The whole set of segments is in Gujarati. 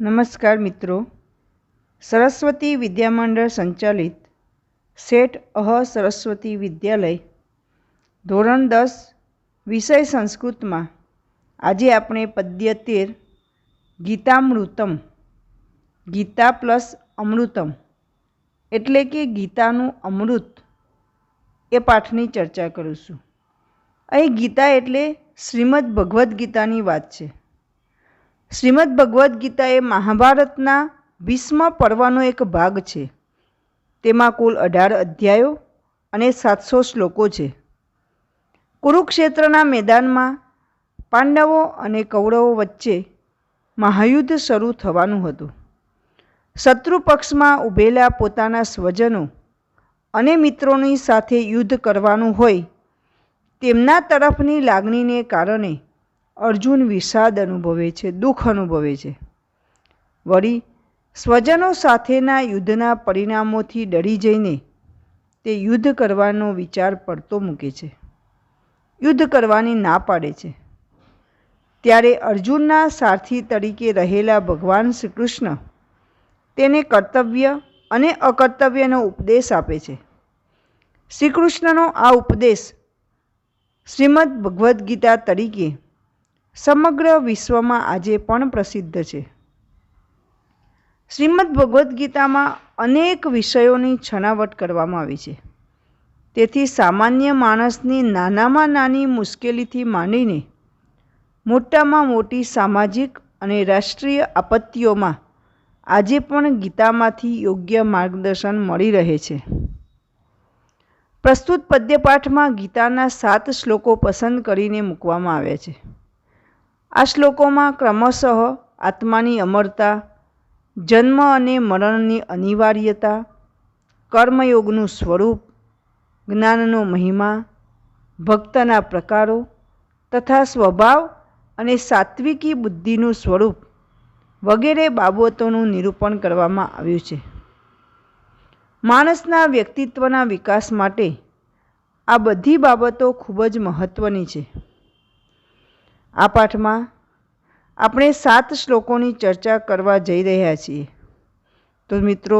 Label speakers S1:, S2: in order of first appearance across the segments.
S1: નમસ્કાર મિત્રો. સરસ્વતી વિદ્યામંડળ સંચાલિત શેઠ અહ સરસ્વતી વિદ્યાલય, ધોરણ દસ, વિષય સંસ્કૃતમાં આજે આપણે પદ્ય તેર ગીતામૃતમ, ગીતા પ્લસ અમૃતમ, એટલે કે ગીતાનું અમૃત એ પાઠની ચર્ચા કરીશું. અહીં ગીતા એટલે શ્રીમદ ભગવદ્ ગીતાની વાત છે. શ્રીમદ ભગવદ્ ગીતા એ મહાભારતના ભીષ્મ પર્વનો એક ભાગ છે. તેમાં કુલ અઢાર અધ્યાયો અને સાતસો શ્લોકો છે. કુરુક્ષેત્રના મેદાનમાં પાંડવો અને કૌરવો વચ્ચે મહાયુદ્ધ શરૂ થવાનું હતું. શત્રુ પક્ષમાં ઊભેલા પોતાના સ્વજનો અને મિત્રોની સાથે યુદ્ધ કરવાનું હોય તેમના તરફની લાગણીને કારણે અર્જુન વિષાદ અનુભવે છે, દુઃખ અનુભવે છે. વળી સ્વજનો સાથેના યુદ્ધના પરિણામોથી ડરી જઈને તે યુદ્ધ કરવાનો વિચાર પડતો મૂકે છે. યુદ્ધ કરવાની ના પાડે છે. ત્યારે અર્જુનના સારથી તરીકે રહેલા ભગવાન શ્રી કૃષ્ણ તેને કર્તવ્ય અને અકર્તવ્યનો ઉપદેશ આપે છે. શ્રી કૃષ્ણનો આ ઉપદેશ શ્રીમદ ભગવદ્ ગીતા તરીકે સમગ્ર વિશ્વમાં આજે પણ પ્રસિદ્ધ છે. શ્રીમદ ભગવદ્ ગીતામાં અનેક વિષયોની છણાવટ કરવામાં આવી છે. તેથી સામાન્ય માણસની નાનામાં નાની મુશ્કેલીથી માંડીને મોટામાં મોટી સામાજિક અને રાષ્ટ્રીય આપત્તિઓમાં આજે પણ ગીતામાંથી યોગ્ય માર્ગદર્શન મળી રહે છે. પ્રસ્તુત પદ્યપાઠમાં ગીતાના સાત શ્લોકો પસંદ કરીને મૂકવામાં આવ્યા છે. આ શ્લોકોમાં ક્રમશઃ આત્માની અમરતા, જન્મ અને મરણની અનિવાર્યતા, કર્મયોગનું સ્વરૂપ, જ્ઞાનનો મહિમા, ભક્તના પ્રકારો તથા સ્વભાવ અને સાત્વિકી બુદ્ધિનું સ્વરૂપ વગેરે બાબતોનું નિરૂપણ કરવામાં આવ્યું છે. માણસના વ્યક્તિત્વના વિકાસ માટે આ બધી બાબતો ખૂબ જ મહત્ત્વની છે. આ પાઠમાં આપણે સાત શ્લોકોની ચર્ચા કરવા જઈ રહ્યા છીએ. તો મિત્રો,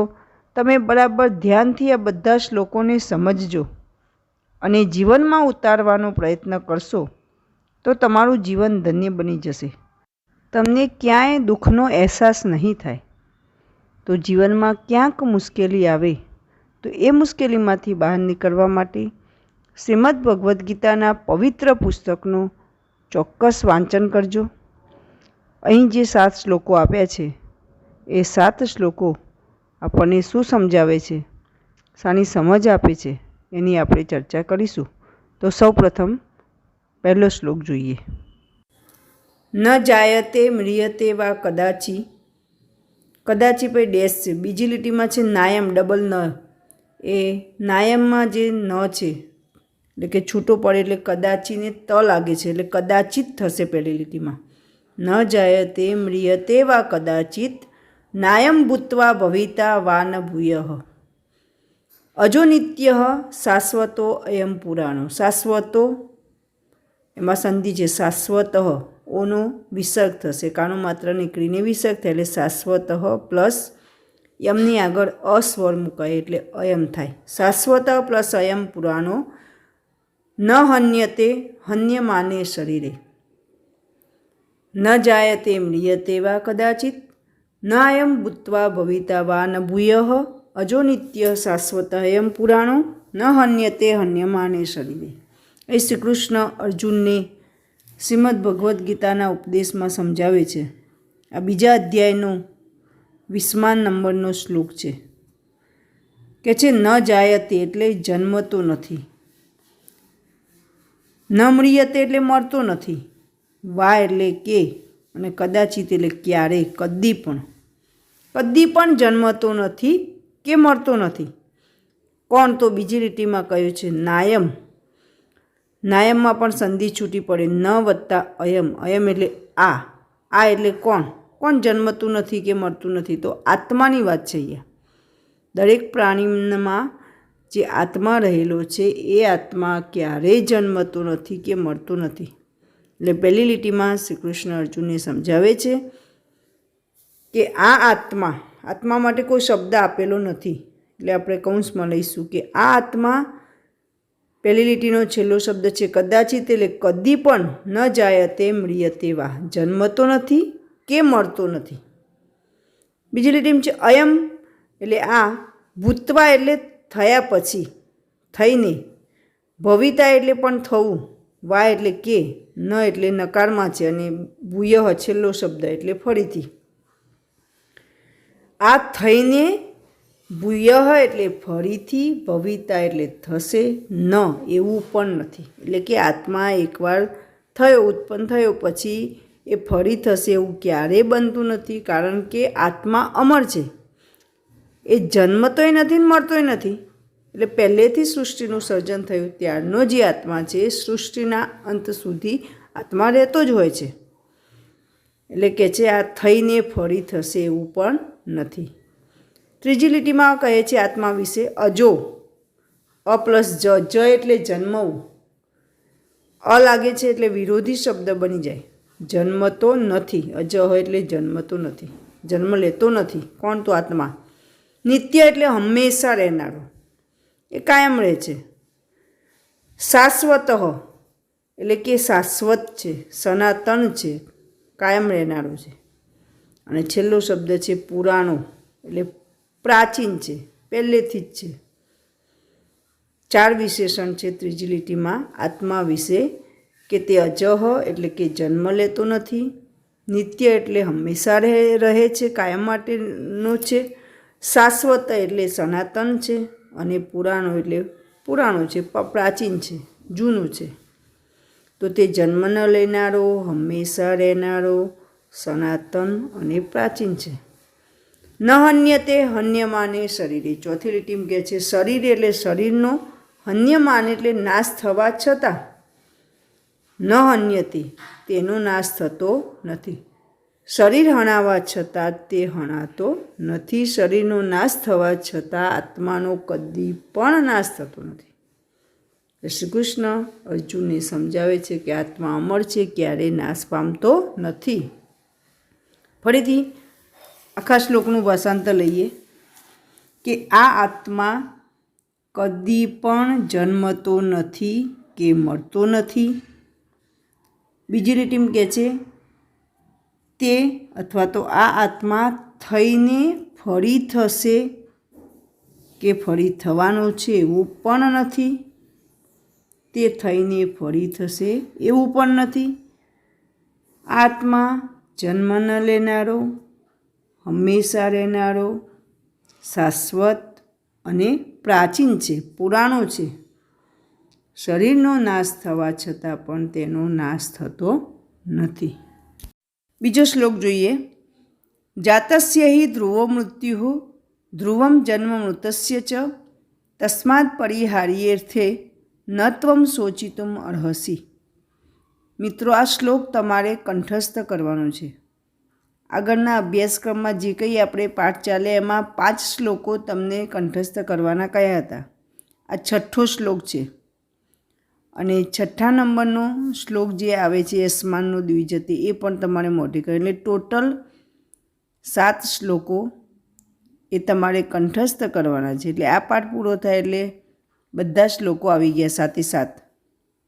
S1: તમે બરાબર ધ્યાનથી આ બધા શ્લોકોને સમજજો અને જીવનમાં ઉતારવાનો પ્રયત્ન કરશો તો તમારું જીવન ધન્ય બની જશે. તમને ક્યાંય દુઃખનો અહેસાસ નહીં થાય. તો જીવનમાં ક્યાંક મુશ્કેલી આવે તો એ મુશ્કેલીમાંથી બહાર નીકળવા માટે શ્રીમદ ભગવદ્ ગીતાના પવિત્ર પુસ્તકનું ચોક્કસ વાંચન કરજો. અહીં જે સાત શ્લોકો આપ્યા છે, એ સાત શ્લોકો આપણને શું સમજાવે છે, શાની સમજ આપે છે, એની આપણે ચર્ચા કરીશું. તો સૌ પ્રથમ પહેલો શ્લોક જોઈએ. ન જાયતે મ્રિયતે વા કદાચી કદાચી પછી ડેશ છે. બીજી લીટીમાં છે નાયમ, ડબલ ન. એ નાયમમાં જે ન છે, એટલે કે છૂટો પડે એટલે કદાચીને ત લાગે છે, એટલે કદાચિત થશે પહેલી લીટીમાં. ન જાયતે મ્રિયતે વા કદાચિત નાયમ ભૂત્વા ભવિતા વા ન ભૂય. અજો નિત્ય શાશ્વતો અયમ પુરાણો. શાશ્વતો, એમાં સંધિ છે શાશ્વત, ઓનો વિસર્ગ થશે. કાણો માત્ર નીકળીને વિસર્ગ થાય એટલે શાશ્વત પ્લસ યમની આગળ અસ્વર મુકાય એટલે અયમ થાય. શાશ્વત પ્લસ અયમ પુરાણો ન હન્યતે હન્યમાને શરીરે. ન જાયતે મ્રિયતે વા કદાચિત. ન અયમ ભૂત્વા ભવિતા વા ન ભૂય. અજો નિત્ય શાશ્વત અયમ પુરાણો. ન હન્યતે હન્યમાને શરીરે. એ શ્રી કૃષ્ણ અર્જુનને શ્રીમદ ભગવદ્ ગીતાના ઉપદેશમાં સમજાવે છે. આ બીજા અધ્યાયનો વિસ્માન નંબરનો શ્લોક છે. કે છે, ન જાયતે એટલે જન્મતો નથી. ન મ્રિયતે એટલે મળતો નથી. વા એટલે કે અને કદાચિત એટલે ક્યારે, કદી પણ. કદી પણ જન્મતો નથી કે મળતો નથી. કોણ તો બીજી લીટીમાં કહ્યું છે, નાયમ. નાયમમાં પણ સંધિ છૂટી પડે, ન વત્તા અયમ. અયમ એટલે આ. આ એટલે કોણ? કોણ જન્મતું નથી કે મળતું નથી? તો આત્માની વાત છે અહીંયા. દરેક પ્રાણીમાં જે આત્મા રહેલો છે, એ આત્મા ક્યારેય જન્મતો નથી કે મળતો નથી. એટલે પહેલી લીટીમાં શ્રી કૃષ્ણ અર્જુનને સમજાવે છે કે આ આત્મા આત્મા માટે કોઈ શબ્દ આપેલો નથી. એટલે આપણે કૌંસમાં લઈશું કે આ આત્મા પહેલી લીટીનો છેલ્લો શબ્દ છે. કદાચિત એટલે કદી પણ ન જાય તે મ્રિયતે વાહ જન્મતો નથી કે મળતો નથી. બીજી લીટીમ છે અયમ. એટલે આ ભૂતવા એટલે થયા પછી, થઈને, ભવિતા એટલે પણ થવું. વા એટલે કે. ન એટલે નકારમાં છે અને ભૂય છેલ્લો શબ્દ એટલે ફરીથી. આ થઈને ભૂય એટલે ફરીથી, ભવિતા એટલે થશે, ન એવું પણ નથી. એટલે કે આત્મા એકવાર થયો, ઉત્પન્ન થયો, પછી એ ફરી થશે એવું ક્યારેય બનતું નથી, કારણ કે આત્મા અમર છે. એ જન્મતોય નથી ને મળતોય નથી. એટલે પહેલેથી સૃષ્ટિનું સર્જન થયું, ત્યારનો જે આત્મા છે, એ સૃષ્ટિના અંત સુધી આત્મા રહેતો જ હોય છે. એટલે કે છે, આ થઈને ફરી થશે એવું પણ નથી. ત્રીજી લીટીમાં કહે છે, આત્મા વિશે અજો, અ પ્લસ જ જ એટલે જન્મવું. અ લાગે છે એટલે વિરોધી શબ્દ બની જાય. જન્મતો નથી. અજ હોય એટલે જન્મતો નથી. જન્મ લેતો નથી. કોણ તો આત્મા? નિત્ય એટલે હંમેશા રહેનારો. એ કાયમ રહે છે. શાશ્વત, એટલે કે શાશ્વત છે, સનાતન છે, કાયમ રહેનારો છે. અને છેલ્લો શબ્દ છે પુરાણો, એટલે પ્રાચીન છે, પહેલેથી જ છે. ચાર વિશેષણ છે ત્રીજી લીટીમાં, આત્મા વિશે, કે તે અજહ, એટલે કે જન્મ લેતો નથી, નિત્ય એટલે હંમેશા રહે રહે છે, કાયમ માટેનો છે, શાશ્વત એટલે સનાતન છે અને પુરાણો એટલે પુરાણો છે પ્રાચીન છે, જૂનું છે. તો તે જન્મ ન લેનારો, હંમેશા રહેનારો, સનાતન અને પ્રાચીન છે. ન હન્યતે હન્યમાને શરીરે. ચોથી લીટીમ કહે છે, શરીર એટલે શરીરનો હન્યમાન એટલે નાશ થવા છતાં ન હન્ય તેનો નાશ થતો નથી. શરીર હણાવા છતાં તે હણાતો નથી. શરીરનો નાશ થવા છતાં આત્માનો કદી પણ નાશ થતો નથી. શ્રી કૃષ્ણ અર્જુનને સમજાવે છે કે આત્મા અમર છે, ક્યારેય નાશ પામતો નથી. ફરીથી આખા શ્લોકનું ભાષાંતર લઈએ કે આ આત્મા કદી પણ જન્મતો નથી કે મળતો નથી. બીજી રીટીમ કહે છે તે અથવા તો આ આત્મા થઈને ફરી થશે કે ફરી થવાનું છે એવું પણ નથી. તે થઈને ફરી થશે એવું પણ નથી. આત્મા જન્મ ન લેનારો, હંમેશા રહેનારો, શાશ્વત અને પ્રાચીન છે, પુરાણો છે. શરીરનો નાશ થવા છતાં પણ તેનો નાશ થતો નથી. બીજો શ્લોક જોઈએ. જાતસ્ય હિ ધ્રુવો મૃત્યુ, ધ્રુવમ જન્મ મૃતસ્ય ચ, તસ્માદ પરિહાર્યેર્થે ન ત્વમ શોચિતુમ અર્હસી. મિત્રો, આ શ્લોક તમારે કંઠસ્થ કરવાનો છે. આગળના અભ્યાસક્રમમાં જે કંઈ આપણે પાઠ ચાલે એમાં પાંચ શ્લોકો તમને કંઠસ્થ કરવાના કયા હતા. આ છઠ્ઠો શ્લોક છે. અને છઠ્ઠા નંબરનો શ્લોક જે આવે છે અસમાનનો દ્વિજતી, એ પણ તમારે મોઢે કરે. એટલે ટોટલ સાત શ્લોકો એ તમારે કંઠસ્થ કરવાના છે. એટલે આ પાઠ પૂરો થાય એટલે બધા શ્લોકો આવી ગયા સાથે સાત,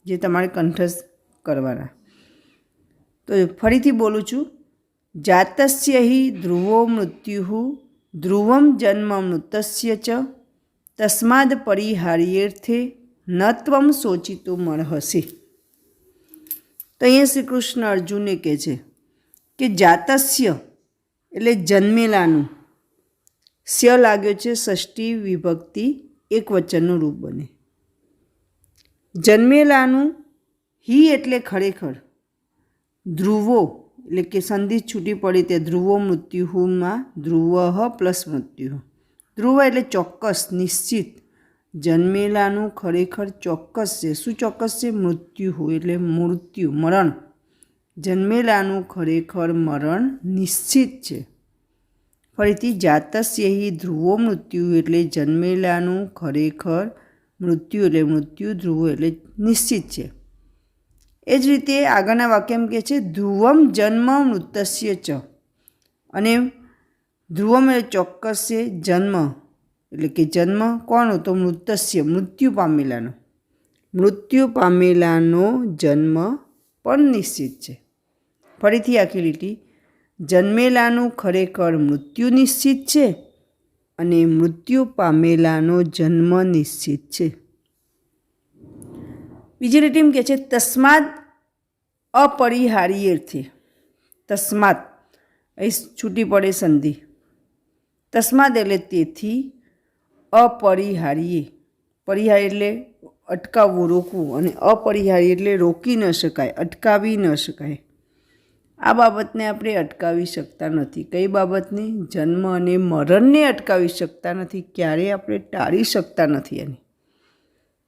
S1: જે તમારે કંઠસ્થ કરવાના. તો ફરીથી બોલું છું, જાતસ્ય હિ ધ્રુવો મૃત્યુ ધ્રુવમ જન્મ મૃતસ્ય ચ, તસ્માદ પરિહાર્યેર્થે ન ત્વમ શોચિતું મળહશે તો અહીંયા શ્રી કૃષ્ણ અર્જુને કહે છે કે જાતસ્ય એટલે જન્મેલાનું. સ્ય લાગ્યો છે ષષ્ઠી વિભક્તિ એક વચનનું રૂપ બને. જન્મેલાનું હિ એટલે ખરેખર. ધ્રુવો એટલે કે સંધિ છૂટી પડી તે ધ્રુવો મૃત્યુમાં ધ્રુવ પ્લસ મૃત્યુ. ધ્રુવ એટલે ચોક્કસ, નિશ્ચિત. જન્મેલાનું ખરેખર ચોક્કસ છે શું ચોક્કસ છે મૃત્યુ હોય એટલે મૃત્યુ, મરણ. જન્મેલાનું ખરેખર મરણ નિશ્ચિત છે. ફરીથી, જાતસ્ય હિ ધ્રુવો મૃત્યુ એટલે જન્મેલાનું ખરેખર મૃત્યુ એટલે મૃત્યુ, ધ્રુવો એટલે નિશ્ચિત છે. એ જ રીતે આગળના વાક્યમાં કહે છે, ધ્રુવમ જન્મ મૃતસ્ય ચ. અને ધ્રુવમ એ ચોક્કસ છે જન્મ. એટલે કે જન્મ કોનો તો મૃતસ્ય, મૃત્યુ પામેલાનો. મૃત્યુ પામેલાનો જન્મ પણ નિશ્ચિત છે. ફરીથી આખી લીટી. જન્મેલાનું ખરેખર મૃત્યુ નિશ્ચિત છે અને મૃત્યુ પામેલાનો જન્મ નિશ્ચિત છે. બીજી લીટીમાં કહે છે, તસ્માદ અપરિહાર્યથી તસ્માત અહીં છૂટી પડે સંધિ. તસ્માદ એટલે તેથી અપરિહાર્ય. પરિહાર એટલે અટકાવવું, રોકવું અને અપરિહાર્ય એટલે રોકી ન શકાય, અટકાવી ન શકાય. આ બાબતને આપણે અટકાવી શકતા નથી. કઈ બાબતને? જન્મ અને મરણને અટકાવી શકતા નથી. ક્યારેય આપણે ટાળી શકતા નથી એને.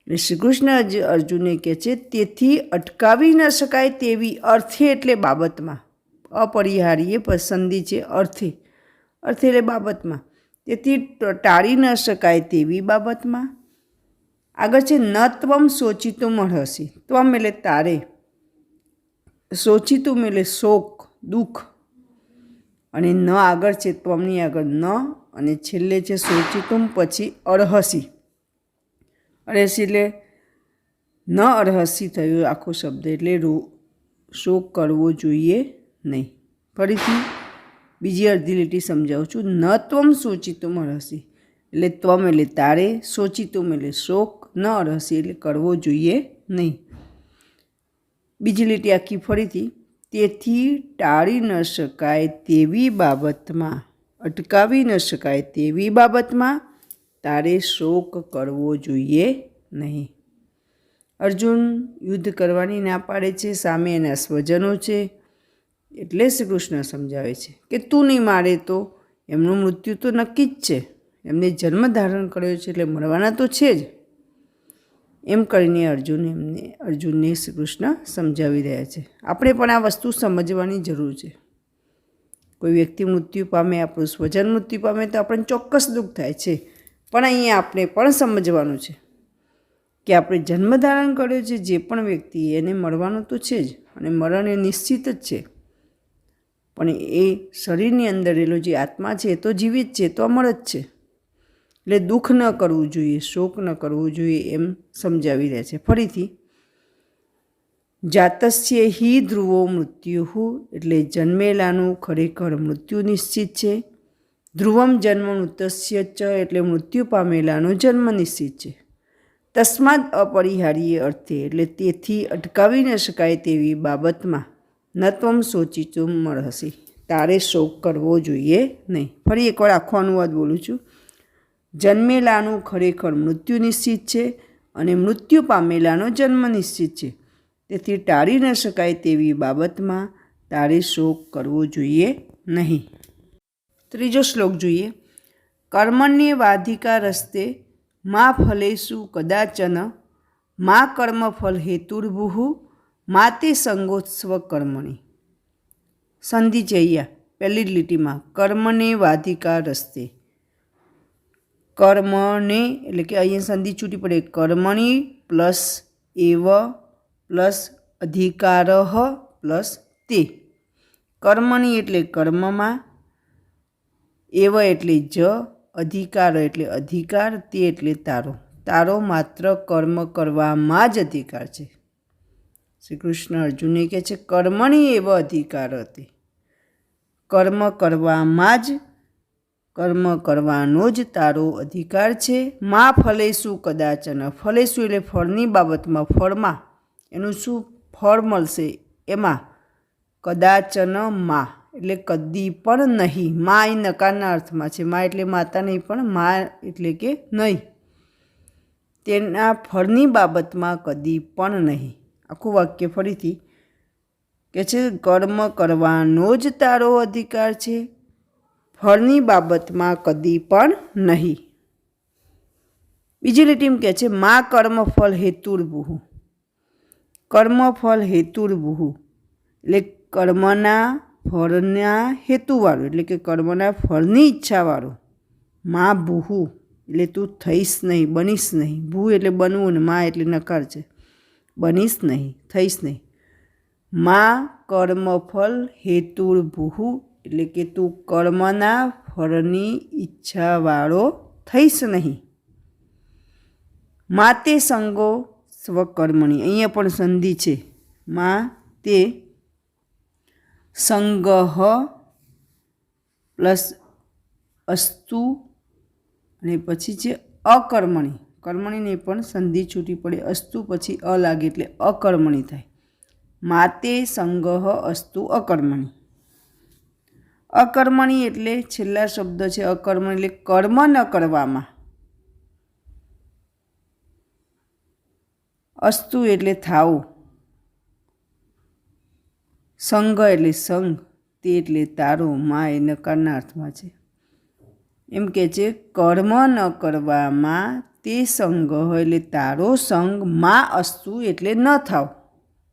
S1: એટલે શ્રી કૃષ્ણ અર્જુને કહે છે, તેથી અટકાવી ન શકાય તેવી અર્થે એટલે બાબતમાં. અપરિહાર્ય પસંદી છે અર્થે. અર્થે એટલે બાબતમાં. તેથી ટાળી ન શકાય તેવી બાબતમાં. આગળ છે, ન ત્વમ સોચિતું મળશે ત્વમ એટલે તારે. સોચિતું એટલે શોક, દુઃખ. અને ન આગળ છે, ત્વમની આગળ ન. અને છેલ્લે છે સોચિતુમ પછી અરહસી અરહસી એટલે ન અરહસી થયો, આખો શબ્દ. એટલે રો, શોક કરવો જોઈએ નહીં. ફરીથી બીજી અડધી લીટી સમજાવું છું. ન ત્વમ સોચિતું અરસી એટલે ત્વમ એટલે તારે સોચિતું એટલે શોક, ન અરસી એટલે કરવો જોઈએ નહીં. બીજી લીટી આખી ફરીથી. તેથી ટાળી ન શકાય તેવી બાબતમાં, અટકાવી ન શકાય તેવી બાબતમાં તારે શોક કરવો જોઈએ નહીં. અર્જુન યુદ્ધ કરવાની ના પાડે છે, સામે એના સ્વજનો છે. એટલે શ્રી કૃષ્ણ સમજાવે છે કે તું નહીં મારે તો એમનું મૃત્યુ તો નક્કી જ છે. એમને જન્મ ધારણ કર્યો છે એટલે મળવાના તો છે જ. એમ કરીને અર્જુન એમને, અર્જુનને શ્રી કૃષ્ણ સમજાવી રહ્યા છે. આપણે પણ આ વસ્તુ સમજવાની જરૂર છે. કોઈ વ્યક્તિ મૃત્યુ પામે, આપણું સ્વજન મૃત્યુ પામે તો આપણને ચોક્કસ દુઃખ થાય છે. પણ અહીંયા આપણે પણ સમજવાનું છે કે આપણે જન્મ ધારણ કર્યો છે જે પણ વ્યક્તિ એને મળવાનું તો છે જ અને મરણ એ નિશ્ચિત જ છે. પણ એ શરીરની અંદર રહેલો જે આત્મા છે એ તો જીવિત છે તો અમર જ છે. એટલે દુઃખ ન કરવું જોઈએ, શોક ન કરવું જોઈએ એમ સમજાવી રહ્યા છે. ફરીથી, જાતસ્ય હિ ધ્રુવો મૃત્યુ એટલે જન્મેલાનું ખરેખર મૃત્યુ નિશ્ચિત છે. ધ્રુવમ જન્મ મૃતસ્ય ચ, એટલે મૃત્યુ પામેલાનો જન્મ નિશ્ચિત છે. તસ્માદ અપરિહાર્ય અર્થે, એટલે તેથી અટકાવી ન શકાય તેવી બાબતમાં ન ત્વમ સોચિતું મળશે તારે શોક કરવો જોઈએ નહીં. ફરી એકવાર આખો અનુવાદ બોલું છું. જન્મેલાનું ખરેખર મૃત્યુ નિશ્ચિત છે અને મૃત્યુ પામેલાનો જન્મ નિશ્ચિત છે. તેથી ટાળી ન શકાય તેવી બાબતમાં તારે શોક કરવો જોઈએ નહીં. ત્રીજો શ્લોક જોઈએ. કર્મણ્ય વાધિકા રસ્તે મા ફલેશુ કદાચન, મા કર્મફલ હેતુર્ભુઃ માતે સંગોત્સવ કર્મણી. સંધિ અહીંયા પહેલી લીટીમાં, કર્મને વાધિકા રસ્તે. કર્મને, એટલે કે અહીંયા સંધિ છૂટી પડે. કર્મણી પ્લસ એવ પ્લસ અધિકાર પ્લસ તે. કર્મણી એટલે કર્મમાં, એવ એટલે જ, અધિકાર એટલે અધિકાર, તે એટલે તારો. તારો માત્ર કર્મ કરવામાં જ અધિકાર છે. શ્રી કૃષ્ણ અર્જુને કહે છે, કર્મણી એવો અધિકાર હતી કર્મ કરવામાં જ, કર્મ કરવાનો જ તારો અધિકાર છે. મા ફલેશું કદાચન ફલેશું એટલે ફળની બાબતમાં ફળમાં, એનું શું ફળ મળશે? એમાં કદાચન મા, એટલે કદી પણ નહીં. મા એ નકારના અર્થમાં છે. મા એટલે માતા નહીં, પણ મા એટલે કે નહીં. તેના ફળની બાબતમાં કદી પણ નહીં. આખું વાક્ય ફરીથી કે છે, કર્મ કરવાનો જ તારો અધિકાર છે. ફળની બાબતમાં કદી પણ નહીં. બીજી લીટીમ કહે છે, મા કર્મફળ હેતુર્ભુઃ કર્મફળ હેતુર્બુહુ એટલે કર્મના ફળના હેતુવાળું, એટલે કે કર્મના ફળની ઈચ્છાવાળું. મા ભૂહુ એટલે તું થઈશ નહીં, બનીશ નહીં. ભૂ એટલે બનવું ને મા એટલે નકાર છે. બનીશ નહીં, થઈશ નહીં. મા કર્મફળ ભૂહુ એટલે કે તું કર્મના ફળની ઈચ્છાવાળો થઈશ નહીં. માતે સંગો સ્વકર્મણી, અહીંયા પણ સંધિ છે. મા તે સંગહ પ્લસ અસ્તુ અને પછી છે અકર્મણી. કર્મણીને પણ સંધિ છૂટી પડે. અસ્તુ પછી અ લાગે એટલે અકર્મણી થાય. માતે સંગહ અસ્તુ અકર્મણી. અકર્મણી એટલે છેલ્લા શબ્દ છે અકર્મણી એટલે કર્મ ન કરવામાં. અસ્તુ એટલે થાવું. સંઘ એટલે સંઘ તે એટલે તારો મા એ નકારના અર્થમાં છે. એમ કે છે કર્મ ન કરવામાં તે સંઘ એટલે તારો સંગ મા અસ્તુ એટલે ન થાવ.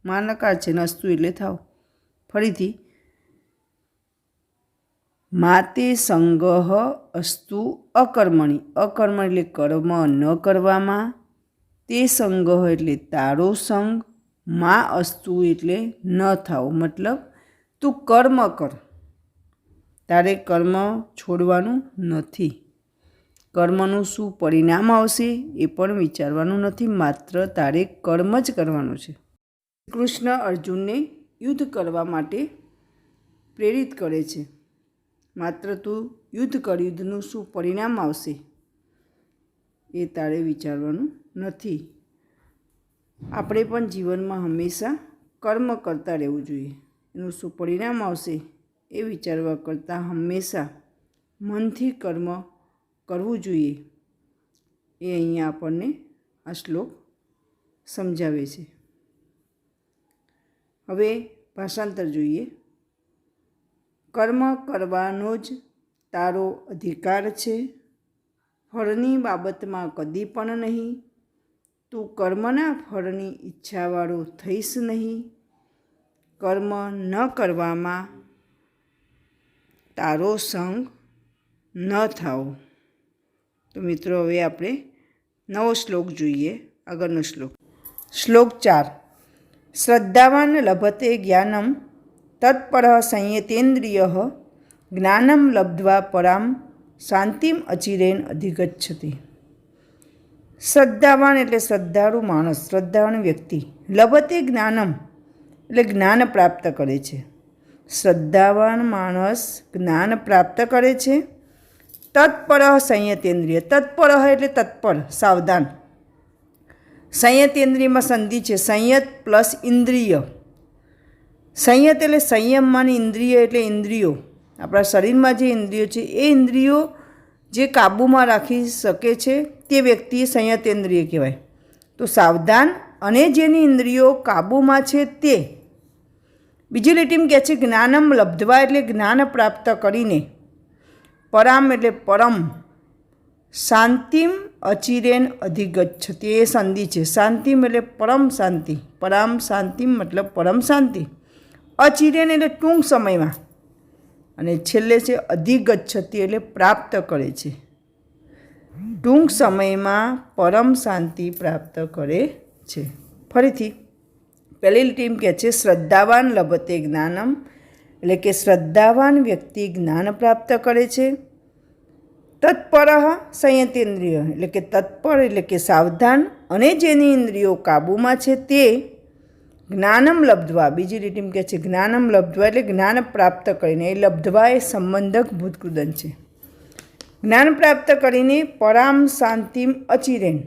S1: મા નકાર છે, ને અસ્તુ એટલે થાવ. ફરીથી, માતે સંગહ અસ્તુ અકર્મણી. અકર્મણ એટલે કર્મ ન કરવામાં. તે સંગહ એટલે તારો સંગ, મા અસ્તુ એટલે ન થાવ. મતલબ, તું કર્મ કર. તારે કર્મ છોડવાનું નથી. કર્મનું શું પરિણામ આવશે એ પણ વિચારવાનું નથી, માત્ર તારે કર્મ જ કરવાનું છે. કૃષ્ણ અર્જુનને યુદ્ધ કરવા માટે પ્રેરિત કરે છે. માત્ર તું યુદ્ધ કર, યુદ્ધનું શું પરિણામ આવશે એ તારે વિચારવાનું નથી. આપણે પણ જીવનમાં હંમેશા કર્મ કરતા રહેવું જોઈએ. એનું શું પરિણામ આવશે એ વિચારવા કરતાં હંમેશા મનથી કર્મ કરવું જોઈએ એ અહીંયા આપણને આ શ્લોક સમજાવે છે. હવે ભાષાંતર જોઈએ. કર્મ કરવાનો જ તારો અધિકાર છે. ફળની બાબતમાં કદી પણ નહીં. તું કર્મના ફળની ઈચ્છાવાળો થઈશ નહીં. કર્મ ન કરવામાં તારો સંગ ન થાવો. તો મિત્રો, હવે આપણે નવો શ્લોક જોઈએ, આગળનો શ્લોક. શ્લોક ચાર. શ્રદ્ધાવાન લભતે જ્ઞાનમ, તત્પર સંયતેન્દ્રિય, જ્ઞાનમ લબ્ધ્વા પરામ, શાંતિમ અચિરેન અધિગચ્છતી. શ્રદ્ધાવાન એટલે શ્રદ્ધાળુ માણસ, શ્રદ્ધાવાન વ્યક્તિ. લભતે જ્ઞાનમ એટલે જ્ઞાન પ્રાપ્ત કરે છે. શ્રદ્ધાવાન માણસ જ્ઞાન પ્રાપ્ત કરે છે. તત્પર સંયતેન્દ્રિય. તત્પર એટલે તત્પર, સાવધાન. સંયતેન્દ્રિયમાં સંધિ છે. સંયત પ્લસ ઇન્દ્રિય. સંયત એટલે સંયમમાંની ઇન્દ્રિય એટલે ઇન્દ્રિયો. આપણા શરીરમાં જે ઇન્દ્રિયો છે, એ ઇન્દ્રિયો જે કાબૂમાં રાખી શકે છે, તે વ્યક્તિ સંયતેન્દ્રિય કહેવાય. તો સાવધાન અને જેની ઇન્દ્રિયો કાબૂમાં છે તે. બીજી લીટીમ કહે છે, જ્ઞાનમ લબ્ધવા એટલે જ્ઞાન પ્રાપ્ત કરીને. પરામ એટલે પરમ. શાંતિમ અચિરેન અધિગચ્છતિ એ સંધિ છે. શાંતિમ એટલે પરમ શાંતિ. પરામ શાંતિમ મતલબ પરમ શાંતિ. અચિરેન એટલે ટૂંક સમયમાં. અને છેલ્લે છે અધિગચ્છતિ એટલે પ્રાપ્ત કરે છે. ટૂંક સમયમાં પરમ શાંતિ પ્રાપ્ત કરે છે. ફરીથી, પહેલી ટીમ કહે છે, શ્રદ્ધાવાન લભતે જ્ઞાનમ. એટલે કે શ્રદ્ધાવાન વ્યક્તિ જ્ઞાન પ્રાપ્ત કરે છે. તત્પર સંયતેન્દ્રિય, એટલે કે તત્પર, એટલે કે સાવધાન, અને જેની ઇન્દ્રિયો કાબૂમાં છે તે જ્ઞાનમ લબ્ધવા. બીજી રીતિમાં કહે છે જ્ઞાનમ લબ્ધવા, એટલે જ્ઞાન પ્રાપ્ત કરીને, એ લબ્ધવા એ સંબંધક ભૂતકૃદન છે. જ્ઞાન પ્રાપ્ત કરીને પરામ શાંતિમ અચિરેન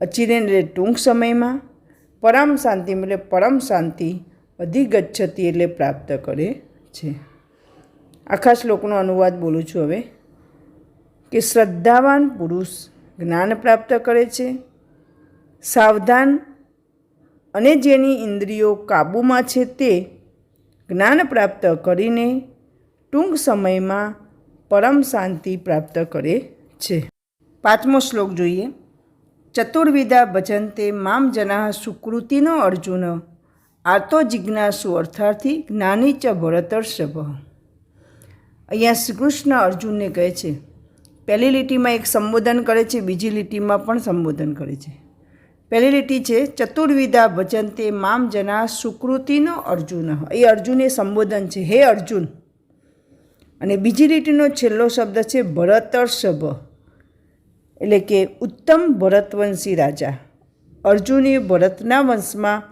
S1: અચિરેન એટલે ટૂંક સમયમાં, પરમ શાંતિમ એટલે પરમ શાંતિ, અધિગચ્છતિ એટલે પ્રાપ્ત કરે છે. આખા શ્લોકનો અનુવાદ બોલું છું હવે. કે શ્રદ્ધાવાન પુરુષ જ્ઞાન પ્રાપ્ત કરે છે. સાવધાન અને જેની ઇન્દ્રિયો કાબૂમાં છે તે જ્ઞાન પ્રાપ્ત કરીને ટૂંક સમયમાં પરમ શાંતિ પ્રાપ્ત કરે છે. પાંચમો શ્લોક જોઈએ. ચતુર્વિધા ભજંતે મામ જના સુકૃતિનો અર્જુન આર્તો જિજ્ઞાસુ અર્થાર્થી જ્ઞાની ચ ભરતર્ષભ. અહીંયા શ્રી કૃષ્ણ અર્જુનને કહે છે પહેલી લીટીમાં એક સંબોધન કરે છે, બીજી લીટીમાં પણ સંબોધન કરે છે. પહેલી લીટી છે, ચતુર્વિધા ભજનતે મામ જના સુકૃતિનો અર્જુન. એ અર્જુન સંબોધન છે, હે અર્જુન. અને બીજી લીટીનો છેલ્લો શબ્દ છે ભરતર્ષભ એટલે કે, ઉત્તમ ભરતવંશી રાજા. અર્જુન ભરતના વંશમાં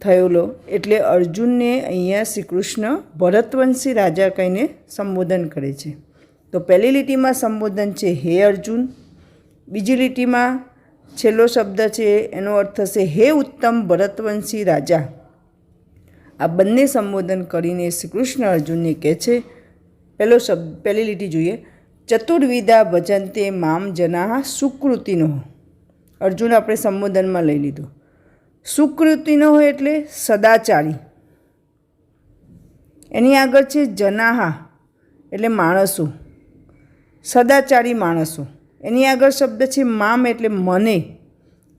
S1: થયેલો, એટલે અર્જુનને અહીંયા શ્રી કૃષ્ણ ભરતવંશી રાજા કહીને સંબોધન કરે છે. તો પહેલી લીટીમાં સંબોધન છે, હે અર્જુન. બીજી લીટીમાં છેલ્લો શબ્દ છે, એનો અર્થ થશે, હે ઉત્તમ ભરતવંશી રાજા. આ બંને સંબોધન કરીને શ્રી કૃષ્ણ અર્જુનને કહે છે, પહેલો શબ્દ પહેલી લીટી જોઈએ. ચતુર્વિધા ભજંતે મામ જના સુકૃતિનો. અર્જુન આપણે સંબોધનમાં લઈ લીધું. સુકૃતિનો હોય એટલે સદાચારી. એની આગળ છે, જનાહા, એટલે માણસો. સદાચારી માણસો. એની આગળ શબ્દ છે મામ એટલે મને.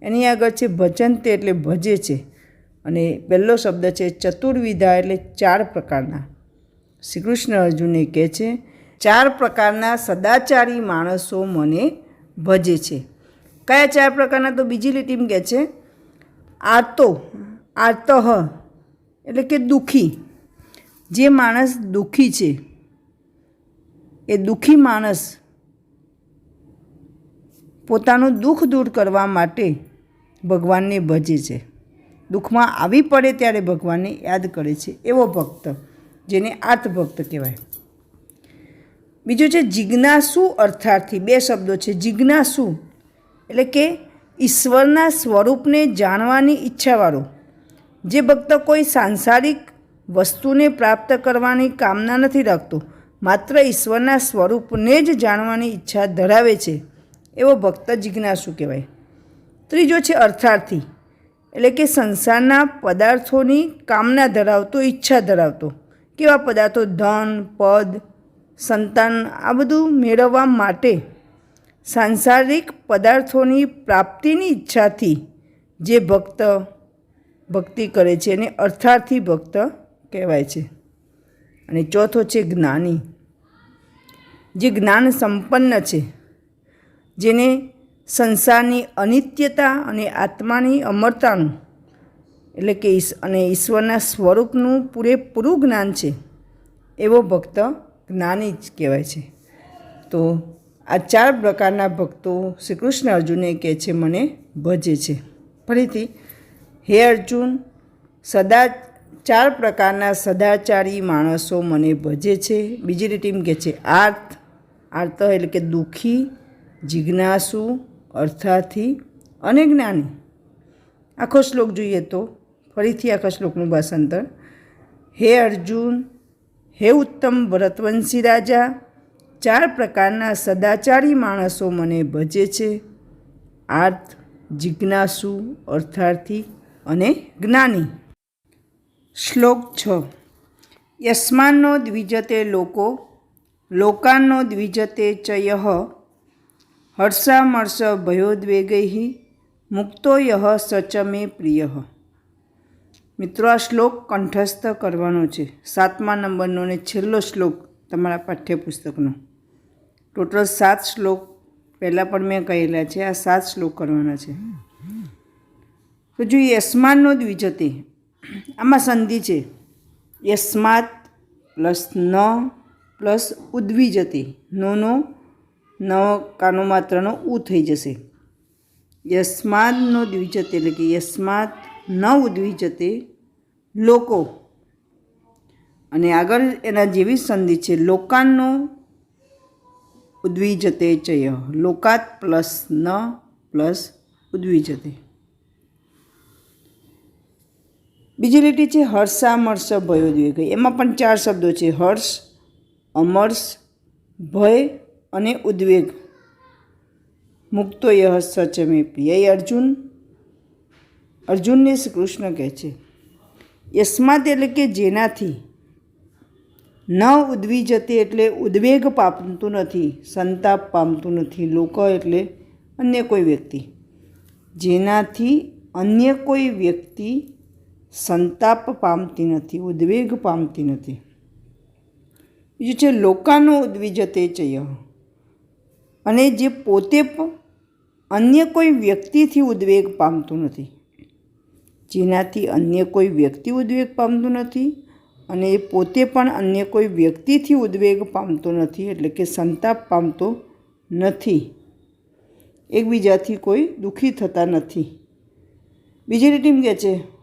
S1: એની આગળ છે ભજંતે એટલે ભજે છે. અને પહેલો શબ્દ છે ચતુર્વિધા એટલે ચાર પ્રકારના. શ્રી કૃષ્ણ અર્જુને કહે છે, ચાર પ્રકારના સદાચારી માણસો મને ભજે છે. કયા ચાર પ્રકારના તો બીજી લીટીમ કહે છે આર્તો આર્તહ એટલે કે દુઃખી. જે માણસ દુઃખી છે એ દુઃખી માણસ પોતાનું દુઃખ દૂર કરવા માટે ભગવાનને ભજે છે. દુઃખમાં આવી પડે ત્યારે ભગવાનને યાદ કરે છે. એવો ભક્ત, જેને આર્તભક્ત કહેવાય. બીજું છે જિજ્ઞાસુ અર્થાર્થી. બે શબ્દો છે. જિજ્ઞાસુ એટલે કે ઈશ્વરના સ્વરૂપને જાણવાની ઈચ્છાવાળો, જે ભક્ત કોઈ સાંસારિક વસ્તુને પ્રાપ્ત કરવાની કામના નથી રાખતો. માત્ર ઈશ્વરના સ્વરૂપને જ જાણવાની ઈચ્છા ધરાવે છે, એવો ભક્ત જિજ્ઞાસુ કહેવાય. ત્રીજો છે અર્થાર્થી, એટલે કે સંસારના પદાર્થોની કામના ધરાવતો, ઈચ્છા ધરાવતો. કેવા પદાર્થો? ધન, પદ, સંતાન, આ બધું મેળવવા માટે સાંસારિક પદાર્થોની પ્રાપ્તિની ઈચ્છાથી જે ભક્ત ભક્તિ કરે છે એને અર્થાર્થી ભક્ત કહેવાય છે. અને ચોથો છે જ્ઞાની. જે જ્ઞાન સંપન્ન છે, જેને સંસારની અનિત્યતા અને આત્માની અમરતાનું, એટલે કે અને ઈશ્વરના સ્વરૂપનું પૂરેપૂરું જ્ઞાન છે, એવો ભક્ત જ્ઞાની જ કહેવાય છે. તો આ ચાર પ્રકારના ભક્તો શ્રી કૃષ્ણ અર્જુને કહે છે, મને ભજે છે. ફરીથી, હે અર્જુન, સદા ચાર પ્રકારના સદાચારી માણસો મને ભજે છે. બીજી ટીમ કહે છે આર્થ આર્થ એટલે કે દુઃખી, જિજ્ઞાસુ, અર્થાથી અને જ્ઞાની. આખો શ્લોક જોઈએ તો, ફરીથી આખા શ્લોકનું ભાષાંતર. હે અર્જુન, હે ઉત્તમ ભરતવંશી રાજા, ચાર પ્રકારના સદાચારી માણસો મને ભજે છે. આર્થ જિજ્ઞાસુ, અર્થાર્થી અને જ્ઞાની. શ્લોક છ. યસ્માનો દ્વિજતે લોકો લોકાન્નો દ્વિજતે ચ હર્ષામર્ષ ભયોદ્વેગૈ, મુક્તો યહ સચ મે પ્રિય. મિત્રો, આ શ્લોક કંઠસ્થ કરવાનો છે. સાતમા નંબરનો ને છેલ્લો શ્લોક તમારા પાઠ્યપુસ્તકનો. ટોટલ સાત શ્લોક પહેલાં પણ મેં કહેલા છે. આ સાત શ્લોક કરવાના છે. તો જો યસ્માનનો દ્વિજતે આમાં સંધિ છે. યસ્માત પ્લસ ન પ્લસ ઉદ્વિજતે. નોનો ન કાનો માત્રનો ઉ થઈ જશે. યસ્માદનો દ્વિજતે એટલે કે યસ્માત ન ઉદ્વિજતે લોકો. અને આગળ એના જેવી સંધિ છે. લોકાનનો ઉદ્વિજતે ચય. લોકાત પ્લસ ન પ્લસ ઉદ્વિજતે. બીજી લીટી છે હર્ષામર્ષ ભયોદ્વેગ એમાં પણ ચાર શબ્દો છે હર્ષ, અમર્ષ, ભય અને ઉદ્વેગ. મુક્તો યહ સચ મે પ્રિય અર્જુન, અર્જુનને શ્રી કૃષ્ણ કહે છે યસ્માત એટલે કે જેનાથી? ન ઉદ્વિજતે એટલે ઉદ્વેગ પામતું નથી, સંતાપ પામતું નથી, લોકો એટલે અન્ય કોઈ વ્યક્તિ. જેનાથી અન્ય કોઈ વ્યક્તિ સંતાપ પામતી નથી, ઉદ્વેગ પામતી નથી. બીજું છે, લોકાનો ઉદ્વિજતે ચય અને જે પોતે અન્ય કોઈ વ્યક્તિથી ઉદ્વેગ પામતું નથી. જેનાથી અન્ય કોઈ વ્યક્તિ ઉદ્વેગ પામતું નથી અને એ પોતે પણ અન્ય કોઈ વ્યક્તિથી ઉદ્વેગ પામતો નથી, એટલે કે સંતાપ પામતો નથી. એકબીજાથી કોઈ દુઃખી થતા નથી. બીજી રીટીમ કહે છે